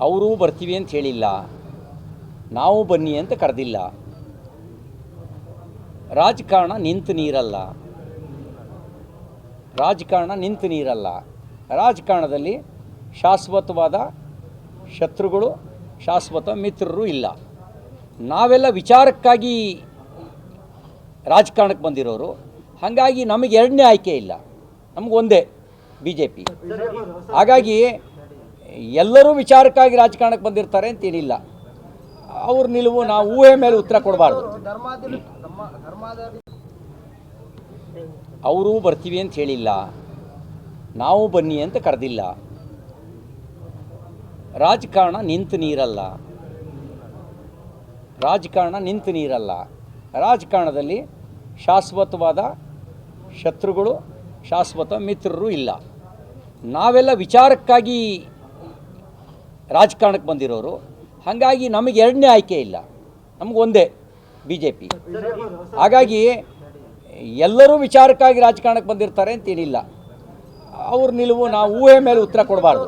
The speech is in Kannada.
ಅವರು ಬರ್ತೀವಿ ಅಂತ ಹೇಳಿಲ್ಲ. ನಾವು ಬನ್ನಿ ಅಂತ ಕರೆದಿಲ್ಲ. ರಾಜಕಾರಣ ನಿಂತು ನೀರಲ್ಲ. ರಾಜಕಾರಣ ನಿಂತು ನೀರಲ್ಲ. ರಾಜಕಾರಣದಲ್ಲಿ ಶಾಶ್ವತವಾದ ಶತ್ರುಗಳು ಶಾಶ್ವತ ಮಿತ್ರರು ಇಲ್ಲ. ನಾವೆಲ್ಲ ವಿಚಾರಕ್ಕಾಗಿ ರಾಜಕಾರಣಕ್ಕೆ ಬಂದಿರೋರು. ಹಾಗಾಗಿ ನಮಗೆ ಎರಡನೇ ಆಯ್ಕೆ ಇಲ್ಲ. ನಮಗೊಂದೇ ಒಂದೇ ಬಿ ಜೆ ಪಿ ಹಾಗಾಗಿ ಎಲ್ಲರೂ ವಿಚಾರಕ್ಕಾಗಿ ರಾಜಕಾರಣಕ್ಕೆ ಬಂದಿರ್ತಾರೆ ಅಂತ ಏನಿಲ್ಲ. ಅವ್ರ ನಿಲುವು ನಾವು ಊಹೆ ಮೇಲೆ ಉತ್ತರ ಕೊಡಬಾರ್ದು. ಅವರು ಬರ್ತೀವಿ ಅಂತ ಹೇಳಿಲ್ಲ. ನಾವು ಬನ್ನಿ ಅಂತ ಕರೆದಿಲ್ಲ. ರಾಜಕಾರಣ ನಿಂತು ನೀರಲ್ಲ. ರಾಜಕಾರಣ ನಿಂತು ನೀರಲ್ಲ. ರಾಜಕಾರಣದಲ್ಲಿ ಶಾಶ್ವತವಾದ ಶತ್ರುಗಳು, ಶಾಶ್ವತ ಮಿತ್ರರು ಇಲ್ಲ. ನಾವೆಲ್ಲ ವಿಚಾರಕ್ಕಾಗಿ ರಾಜಕಾರಣಕ್ಕೆ ಬಂದಿರೋರು. ಹಾಗಾಗಿ ನಮಗೆ ಎರಡನೇ ಆಯ್ಕೆ ಇಲ್ಲ. ನಮ್ಗೆ ಒಂದೇ ಬಿ ಜೆ ಪಿ ಹಾಗಾಗಿ ಎಲ್ಲರೂ ವಿಚಾರಕ್ಕಾಗಿ ರಾಜಕಾರಣಕ್ಕೆ ಬಂದಿರ್ತಾರೆ ಅಂತೇನಿಲ್ಲ ಅವ್ರ ನಿಲುವು ನಾವು ಊಹೆ ಮೇಲೆ ಉತ್ತರ ಕೊಡಬಾರ್ದು.